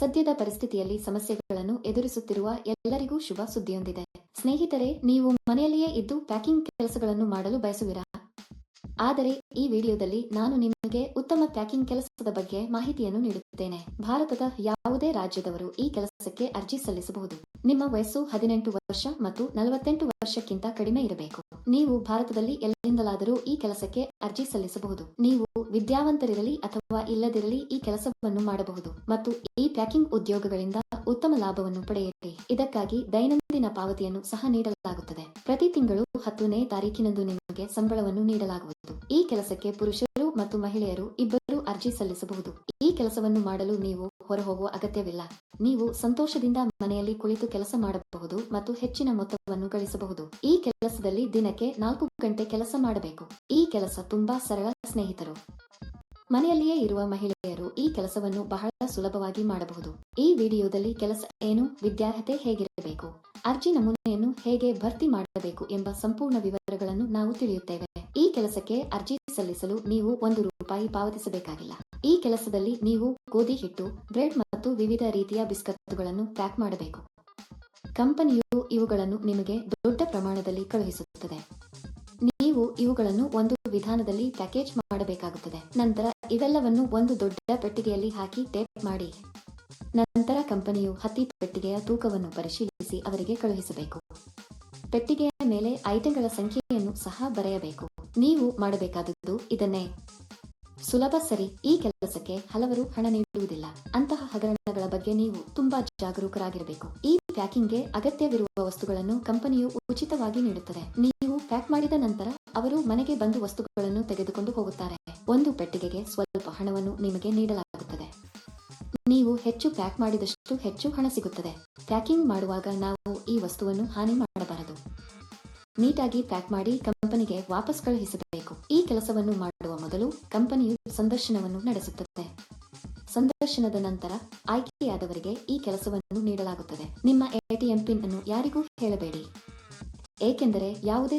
ಸದ್ಯದ ಪರಿಸ್ಥಿತಿಯಲ್ಲಿ ಸಮಸ್ಯೆಗಳನ್ನು ಎದುರಿಸುತ್ತಿರುವ ಎಲ್ಲರಿಗೂ ಶುಭ ಸುದ್ದಿಯೊಂದಿದೆ. ಸ್ನೇಹಿತರೆ, ನೀವು ಮನೆಯಲ್ಲಿಯೇ ಇದ್ದು ಪ್ಯಾಕಿಂಗ್ ಕೆಲಸಗಳನ್ನು ಮಾಡಲು ಬಯಸುವಿರಾ? ಆದರೆ, ಈ ವಿಡಿಯೋದಲ್ಲಿ ನಾನು ನಿಮಗೆ ಉತ್ತಮ ಪ್ಯಾಕಿಂಗ್ ಕೆಲಸದ ಬಗ್ಗೆ ಮಾಹಿತಿಯನ್ನು ನೀಡುತ್ತೇನೆ. ಭಾರತದ ಯಾವುದೇ ರಾಜ್ಯದವರು ಈ ಕೆಲಸಕ್ಕೆ ಅರ್ಜಿ ಸಲ್ಲಿಸಬಹುದು. ನಿಮ್ಮ ವಯಸ್ಸು ಹದಿನೆಂಟು ವರ್ಷ ಮತ್ತು ನಲವತ್ತೆಂಟು ವರ್ಷಕ್ಕಿಂತ ಕಡಿಮೆ ಇರಬೇಕು. ನೀವು ಭಾರತದಲ್ಲಿ ಎಲ್ಲಿಂದಲಾದರೂ ಈ ಕೆಲಸಕ್ಕೆ ಅರ್ಜಿ ಸಲ್ಲಿಸಬಹುದು. ನೀವು ವಿದ್ಯಾವಂತರಿರಲಿ ಅಥವಾ ಇಲ್ಲದಿರಲಿ ಈ ಕೆಲಸವನ್ನು ಮಾಡಬಹುದು ಮತ್ತು ಈ ಪ್ಯಾಕಿಂಗ್ ಉದ್ಯೋಗಗಳಿಂದ ಉತ್ತಮ ಲಾಭವನ್ನು ಪಡೆಯಿರಿ ಇದಕ್ಕಾಗಿ ದೈನಂದಿನ ಪಾವತಿಯನ್ನು ಸಹ ನೀಡಲಾಗುತ್ತದೆ. ಪ್ರತಿ ತಿಂಗಳು ಹತ್ತನೇ ತಾರೀಕಿನಂದು ನಿಮಗೆ ಸಂಬಳವನ್ನು ನೀಡಲಾಗುವುದು. ಈ ಕೆಲಸಕ್ಕೆ ಪುರುಷರು ಮತ್ತು ಮಹಿಳೆಯರು ಇಬ್ಬರು ಅರ್ಜಿ ಸಲ್ಲಿಸಬಹುದು. ಈ ಕೆಲಸವನ್ನು ಮಾಡಲು ನೀವು ಹೊರಹೋಗುವ ಅಗತ್ಯವಿಲ್ಲ. ನೀವು ಸಂತೋಷದಿಂದ ಮನೆಯಲ್ಲಿ ಕುಳಿತು ಕೆಲಸ ಮಾಡಬಹುದು ಮತ್ತು ಹೆಚ್ಚಿನ ಮೊತ್ತವನ್ನು ಗಳಿಸಬಹುದು. ಈ ಕೆಲಸದಲ್ಲಿ ದಿನಕ್ಕೆ ನಾಲ್ಕು ಗಂಟೆ ಕೆಲಸ ಮಾಡಬೇಕು. ಈ ಕೆಲಸ ತುಂಬಾ ಸರಳ ಸ್ನೇಹಿತರು. ಮನೆಯಲ್ಲಿಯೇ ಇರುವ ಮಹಿಳೆಯರು ಈ ಕೆಲಸವನ್ನು ಬಹಳ ಸುಲಭವಾಗಿ ಮಾಡಬಹುದು. ಈ ವಿಡಿಯೋದಲ್ಲಿ ಕೆಲಸ ಏನು, ವಿದ್ಯಾರ್ಹತೆ ಹೇಗಿರಬೇಕು, ಅರ್ಜಿ ನಮೂನೆಯನ್ನು ಹೇಗೆ ಭರ್ತಿ ಮಾಡಬೇಕು ಎಂಬ ಸಂಪೂರ್ಣ ವಿವರಗಳನ್ನು ನಾವು ತಿಳಿಯುತ್ತೇವೆ. ಈ ಕೆಲಸಕ್ಕೆ ಅರ್ಜಿ ಸಲ್ಲಿಸಲು ನೀವು ಒಂದು ರೂಪಾಯಿ ಪಾವತಿಸಬೇಕಾಗಿಲ್ಲ. ಈ ಕೆಲಸದಲ್ಲಿ ನೀವು ಗೋಧಿ ಹಿಟ್ಟು, ಬ್ರೆಡ್ ಮತ್ತು ವಿವಿಧ ರೀತಿಯ ಬಿಸ್ಕತ್ತುಗಳನ್ನು ಪ್ಯಾಕ್ ಮಾಡಬೇಕು. ಕಂಪನಿಯು ಇವುಗಳನ್ನು ನಿಮಗೆ ದೊಡ್ಡ ಪ್ರಮಾಣದಲ್ಲಿ ಕಳುಹಿಸುತ್ತದೆ. ಇವುಗಳನ್ನು ಒಂದು ವಿಧಾನದಲ್ಲಿ ಪ್ಯಾಕೇಜ್ ಮಾಡಬೇಕಾಗುತ್ತದೆ. ನಂತರ ಇವೆಲ್ಲವನ್ನು ಒಂದು ದೊಡ್ಡ ಪೆಟ್ಟಿಗೆಯಲ್ಲಿ ಹಾಕಿ ಟೇಪ್ ಮಾಡಿ. ನಂತರ ಕಂಪನಿಯು ಹತ್ತಿ ಪೆಟ್ಟಿಗೆಯ ತೂಕವನ್ನು ಪರಿಶೀಲಿಸಿ ಅವರಿಗೆ ಕಳುಹಿಸಬೇಕು. ಪೆಟ್ಟಿಗೆಯ ಮೇಲೆ ಐಟಂಗಳ ಸಂಖ್ಯೆಯನ್ನು ಸಹ ಬರೆಯಬೇಕು. ನೀವು ಮಾಡಬೇಕಾದದ್ದು ಇದನ್ನೇ. ಸುಲಭ ಸರಿ, ಈ ಕೆಲಸಕ್ಕೆ ಹಲವರು ಹಣ ನೀಡುವುದಿಲ್ಲ. ಅಂತಹ ಹಗರಣಗಳ ಬಗ್ಗೆ ನೀವು ತುಂಬಾ ಜಾಗರೂಕರಾಗಿರಬೇಕು. ಈ ಪ್ಯಾಕಿಂಗ್ಗೆ ಅಗತ್ಯವಿರುವ ವಸ್ತುಗಳನ್ನು ಕಂಪನಿಯು ಉಚಿತವಾಗಿ ನೀಡುತ್ತದೆ. ಪ್ಯಾಕ್ ಮಾಡಿದ ನಂತರ ಅವರು ಮನೆಗೆ ಬಂದು ವಸ್ತುಗಳನ್ನು ತೆಗೆದುಕೊಂಡು ಹೋಗುತ್ತಾರೆ. ಒಂದು ಪೆಟ್ಟಿಗೆಗೆ ಸ್ವಲ್ಪ ಹಣವನ್ನು ನಿಮಗೆ ನೀಡಲಾಗುತ್ತದೆ. ನೀವು ಹೆಚ್ಚು ಪ್ಯಾಕ್ ಮಾಡಿದಷ್ಟು ಹೆಚ್ಚು ಹಣ ಸಿಗುತ್ತದೆ. ಪ್ಯಾಕಿಂಗ್ ಮಾಡುವಾಗ ನಾವು ಈ ವಸ್ತುವನ್ನು ಹಾನಿ ಮಾಡಬಾರದು. ನೀಟಾಗಿ ಪ್ಯಾಕ್ ಮಾಡಿ ಕಂಪನಿಗೆ ವಾಪಸ್ ಕಳುಹಿಸಬೇಕು. ಈ ಕೆಲಸವನ್ನು ಮಾಡುವ ಮೊದಲು ಕಂಪನಿಯು ಸಂದರ್ಶನವನ್ನು ನಡೆಸುತ್ತದೆ. ಸಂದರ್ಶನದ ನಂತರ ಆಯ್ಕೆಯಾದವರಿಗೆ ಈ ಕೆಲಸವನ್ನು ನೀಡಲಾಗುತ್ತದೆ. ನಿಮ್ಮ ಎಟಿಎಂ ಪಿನ್ ಅನ್ನು ಯಾರಿಗೂ ಹೇಳಬೇಡಿ. ಏಕೆಂದರೆ ಯಾವುದೇ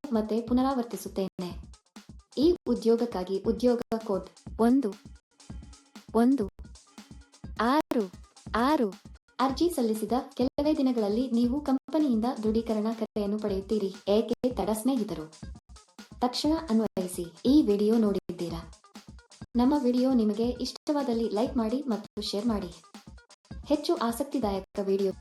ಮತ್ತೆ ಪುನರಾವರ್ತಿಸುತ್ತೇನೆ. ಈ ಉದ್ಯೋಗಕ್ಕಾಗಿ ಉದ್ಯೋಗ ಕೋಡ್ ಒಂದು ಒಂದು, ಆರು ಆರು ಅರ್ಜಿ ಸಲ್ಲಿಸಿದ ಕೆಲವೇ ದಿನಗಳಲ್ಲಿ ನೀವು ಕಂಪನಿಯಿಂದ ದೃಢೀಕರಣ ಕರೆಯನ್ನು ಪಡೆಯುತ್ತೀರಿ, ಏಕೆ ತಡ ಸ್ನೇಹಿತರು? ತಕ್ಷಣ ಅನ್ವಯಿಸಿ, ಈ ವಿಡಿಯೋ ನೋಡಿದ್ದೀರಾ? ನಮ್ಮ ವಿಡಿಯೋ ನಿಮಗೆ ಇಷ್ಟವಾದಲ್ಲಿ ಲೈಕ್ ಮಾಡಿ ಮತ್ತು ಶೇರ್ ಮಾಡಿ. ಹೆಚ್ಚು ಆಸಕ್ತಿದಾಯಕ ವಿಡಿಯೋ